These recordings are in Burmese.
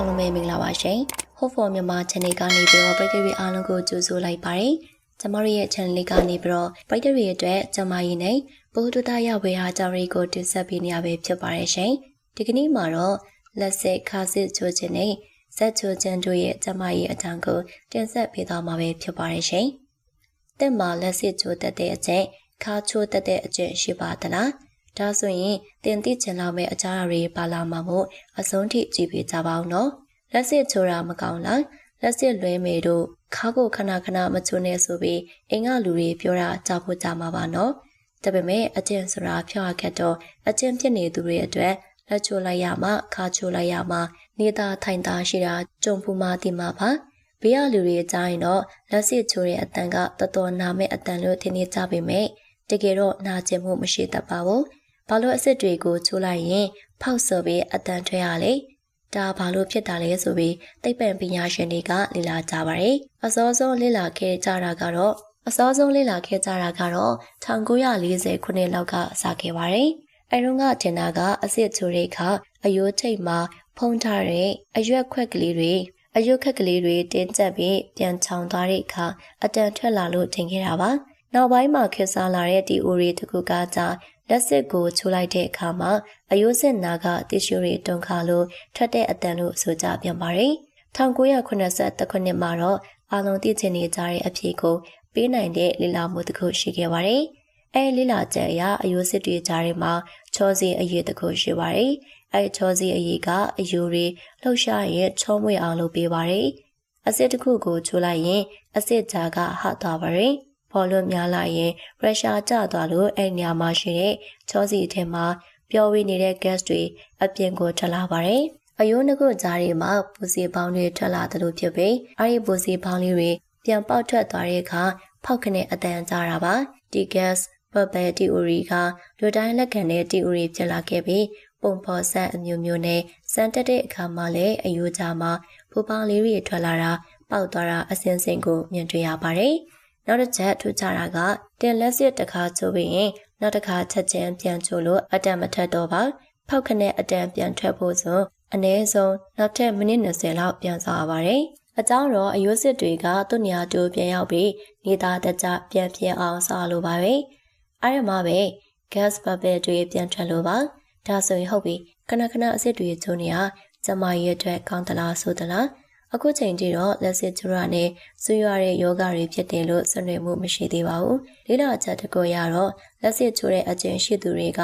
အားလုံးပဲမင်္ဂလာပါရှင်။ Hope for မြန်မာ channel ကနေပြီးတော့ပရိသတ်တွေအားလုံးကိုကြိုဆိုလိုက်ပါတယ်။ကျမတို့ရဲ့ channel လေးကနေပြီးတော့ပရိသတ်တွေအတွက်ကျမရည်နဲ့ပို့တူတာရဝေဟာကြောင်းတွေကိုတင်ဆက်ပေးနေရပဲဖြစ်ပါတယ်ရှင်။ဒီကနေ့မှာတော့လက်စစ်ခါစစ်ချိုးခြင်းနဲ့ဇက်ချိုးခြင်းတို့ရဲ့ကျမရည်အကြောင်းကိုတင်ဆက်ပေးသွားမှာပဲဖြစ်ပါတယ်ရှင်။တက်မှာလက်စစ်ချိုးတတ်တဲ့အချက်ခါချိုးတတ်တဲ့အချက်ရှိပါသလား။ ဒါဆိုရင်တင်သိချင်လောက်မဲ့အကြောင်းအရာတွေပါလာမှာမို့အဆုံးထိကြည့်ပေးကြပါဦးနော်။လက်စစ်ချိုးတာမကောင်းလား။လက်စစ်လွဲမေတို့ခါကိုခဏခဏမချိုးနဲ့ဆိုပြီးအင်္ဂလူတွေပြောတာကြားဖို့ကြမှာပါနော်။ဒါပေမဲ့အကျင့်ဆိုတာဖြောက်ခက်တော့အကျင့်ဖြစ်နေသူတွေအတွက်လက်ချိုးလိုက်ရမှခါချိုးလိုက်ရမှနေတာထိုင်တာရှိတာကြုံဖူးမှဒီမှာပါ။ဘေးကလူတွေကြားရင်တော့လက်စစ်ချိုးတဲ့အတန်ကတော်တော်နာမဲ့အတန်လို့ထင်နေကြပေမဲ့တကယ်တော့နာကျင်မှုမရှိတတ်ပါဘူး။ ဘာလို့အစ်စ်တွေကိုချိုးလိုက်ရင်ဖောက်ဆိုပြီးအတန်ထွက်ရလဲ။ဒါဘာလို့ဖြစ်တာလဲဆိုပြီးသိပ္ပံပညာရှင်တွေကလေ့လာကြပါတယ်။အစောဆုံးလေ့လာခဲ့ကြတာကတော့အစောဆုံးလေ့လာခဲ့ကြတာကတော့1940ခုနှစ်လောက်ကစခဲ့ပါတယ်။အဲတုန်းကထင်တာကအစ်စ်ချိုးတဲ့အခါအယိုးထိတ်မှာဖုံးထားတဲ့အရွက်ခွက်ကလေးတွေအယုတ်ခက်ကလေးတွေတင်းကျပ်ပြီးပြန်ချောင်သွားတဲ့အခါအတန်ထွက်လာလို့ထင်ခဲ့တာပါ။နောက်ပိုင်းမှာခေတ်စားလာတဲ့ဒီအိုရီတစ်ခုကကြ လက်စစ်ကိုချိုးလိုက်တဲ့အခါမှာအယိုးစစ်နာကတီရှူတွေတုန်ခါလို့ထွက်တဲ့အတန်လို့ဆိုကြပြန်ပါတယ်။1983ခုနှစ်မှာတော့အာလုံးသိချင်နေကြတဲ့အဖြေကိုပေးနိုင်တဲ့လီလာမှုတစ်ခုရှိခဲ့ပါတယ်။အဲလီလာချက်အရအယိုးစစ်တွေကြားထဲမှာချောစီအရေးတစ်ခုရှိပါတယ်။အဲချောစီအရေးကအယိုးတွေလှုပ်ရှားရင်ချောမွေအောင်လုပ်ပေးပါတယ်။အစစ်တစ်ခုကိုချိုးလိုက်ရင်အစစ်ကြားကဟသွားပါတယ်။ ဘောလုံးများလာရင်ရုရှားကျသွားလို့အဲ့နေရာမှာရှိတဲ့ချောစီအထက်မှာပျော်ဝေးနေတဲ့ gas တွေအပြင်ကိုထွက်လာပါတယ်။အယိုးနှကုတ်ကြားတွေမှာပူစီပေါင်းတွေထွက်လာသလိုဖြစ်ပြီးအဲဒီပူစီပေါင်းလေးတွေပြန်ပေါက်ထွက်သွားတဲ့အခါဖောက်ခနဲ့အတန်ကြတာပါဒီ gas ဘဘယ် theory ကလူတိုင်းလက်ခံတဲ့ theory ဖြစ်လာခဲ့ပြီးပုံဖော်ဆက်အမျိုးမျိုးနဲ့စမ်းတက်တဲ့အခါမှာလည်းအယိုးကြားမှာပူပေါင်းလေးတွေထွက်လာတာပေါက်သွားတာအစင်းစင်ကိုမြင်တွေ့ရပါတယ် နောက်တစ်ချက်ထူးခြားတာကတင်လက်စစ်တစ်ခါချိုးပြီးရင်နောက်တစ်ခါချက်ချင်းပြန်ချိုးလို့အတန်မထက်တော့ပါဖောက်ခနဲ့အတန်ပြန်ထွက်ဖို့ဆိုအနည်းဆုံးနောက်ထပ်မိနစ်20လောက်ပြန်စားရပါတယ်။အကြောင်းတော့အယိုးစစ်တွေကသူ့နေရာတူပြန်ရောက်ပြီးနေသားတကြပြန်ပြင်းအောင်စားလိုပါပဲ။အဲ့ဒီမှာပဲ gas bubble တွေပြန်ထွက်လို့ပါ။ဒါဆိုရင်ဟုတ်ပြီခဏခဏအစ်စ်တွေချိုးနေရကျမရဲ့အတွက်ကောင်းသလားဆိုသလား အခုချိန်ထိတော့လက်စစ်ကျရနဲ့ဆွေးရတဲ့ယောဂတွေဖြစ်တယ်လို့ဆွေးနွေးမှုမရှိသေးပါဘူး။လေးလာချက်တကူရတော့လက်စစ်ချိုးတဲ့အကျင့်ရှိသူတွေက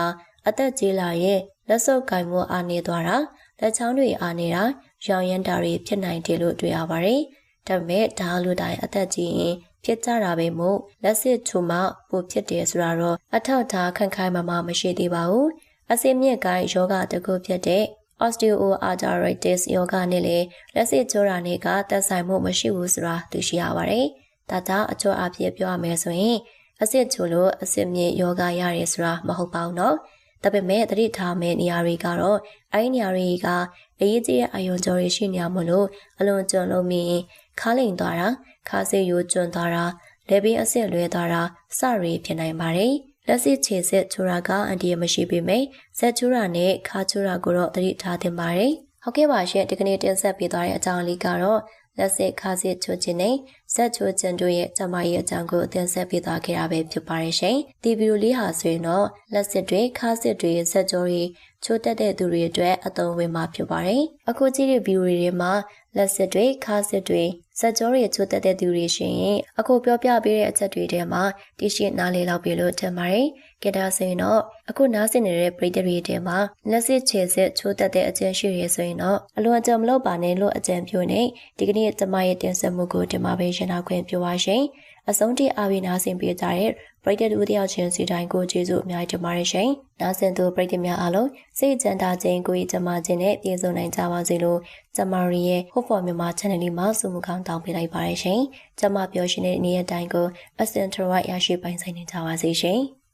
အသက်ကြီးလာရင်လက်စုပ်ကင်မှုအာနေသွားတာလက်ချောင်းတွေအာနေတာရောင်ရမ်းတာတွေဖြစ်နိုင်တယ်လို့တွေ့ရပါတယ်။ဒါပေမဲ့ဒါလူတိုင်းအသက်ကြီးရင်ဖြစ်ကြတာပဲမို့လက်စစ်ချိုးမှပိုဖြစ်တယ်ဆိုတာတော့အထောက်အထားခိုင်ခိုင်မာမာမရှိသေးပါဘူး။အစင်းမြင့်ကိုင်းယောဂတကူဖြစ်တဲ့ osteoarthritis ယောဂနဲ့လည်းလက်စစ်ချိုးတာနဲ့ကသက်ဆိုင်မှုမရှိဘူးဆိုတာသိရှိရပါတယ်။ဒါကြောင့်အချို့အဖြစ်ပြောရမယ်ဆိုရင်အစစ်ချိုးလို့အစစ်မြင့်ယောဂရတယ်ဆိုတာမဟုတ်ပါဘူးနော်။ဒါပေမဲ့သတိထားမယ့်နေရာတွေကတော့အဲဒီနေရာတွေကအရေးကြီးတဲ့အယုံကြော်တွေရှိနေရမလို့အလွန်ကျွံလို့မြင်ခါလိန်သွားတာခါစေရိုးကျွံသွားတာလက်ပြီးအစစ်လွဲသွားတာစရီဖြစ်နိုင်ပါတယ်။ လက်စစ်ခြေစစ်ချိုးတာကအန်တီမရှိပေမဲ့ဇက်ချိုးတာနဲ့ခါချိုးတာကိုတော့သတိထားသင့်ပါတယ်။ဟုတ်ကဲ့ပါရှင်ဒီကနေ့တင်ဆက်ပေးသွားတဲ့အကြောင်းလေးကတော့လက်စစ်ခါစစ်ချိုးခြင်းနဲ့ဇက်ချိုးခြင်းတို့ရဲ့ကျမရဲ့အကြောင်းကိုတင်ဆက်ပေးသွားခဲ့တာပဲဖြစ်ပါတယ်ရှင်။ဒီဗီဒီယိုလေးဟာဆိုရင်တော့လက်စစ်တွေခါစစ်တွေဇက်ကြောတွေချိုးတက်တဲ့သူတွေအတွက်အသုံးဝင်မှာဖြစ်ပါတယ်။အခုကြည့်တဲ့ဗီဒီယိုတွေမှာလက်စစ်တွေခါစစ်တွေ ဇက်ကြောတွေချိုးတက်တဲ့သူတွေရှင်ရင်အခုပြောပြပေးတဲ့အချက်တွေထဲမှာတရှိနားလေးလောက်ပြီလို့ထင်ပါတယ်။ကြတာဆိုရင်တော့အခုနားဆင်နေတဲ့ပရိသတ်တွေထဲမှာလက်စစ်ခြေစစ်ချိုးတက်တဲ့အကျဉ်းရှိရဆိုရင်တော့အလွန်အကြံမလုပ်ပါနဲ့လို့အကြံပြုနေဒီကနေ့ကျမရဲ့တင်ဆက်မှုကိုဒီမှာပဲရှင်းအောင်ခွင့်ပြုပါရှင်။ အဆုံးထိအားပေးနားဆင်ပေးကြတဲ့ပရိသတ်တို့တယောက်ချင်းစီတိုင်းကိုကျေးဇူးအများကြီးတင်ပါတယ်ရှင်။နားဆင်သူပရိသတ်များအားလုံးစိတ်ကြံတာခြင်းကိုယ်ကျမခြင်းနဲ့ပြည့်စုံနိုင်ကြပါစေလို့ကျမတို့ရဲ့ Hope for Myanmar Channel လေးမှာစုမှုကောင်းတောင်းပေးလိုက်ပါတယ်ရှင်။ကျမပြောရှင်တဲ့နေ့ရက်တိုင်းကိုအစင်ထရဝရရှိပိုင်ဆိုင်နေကြပါစေရှင်။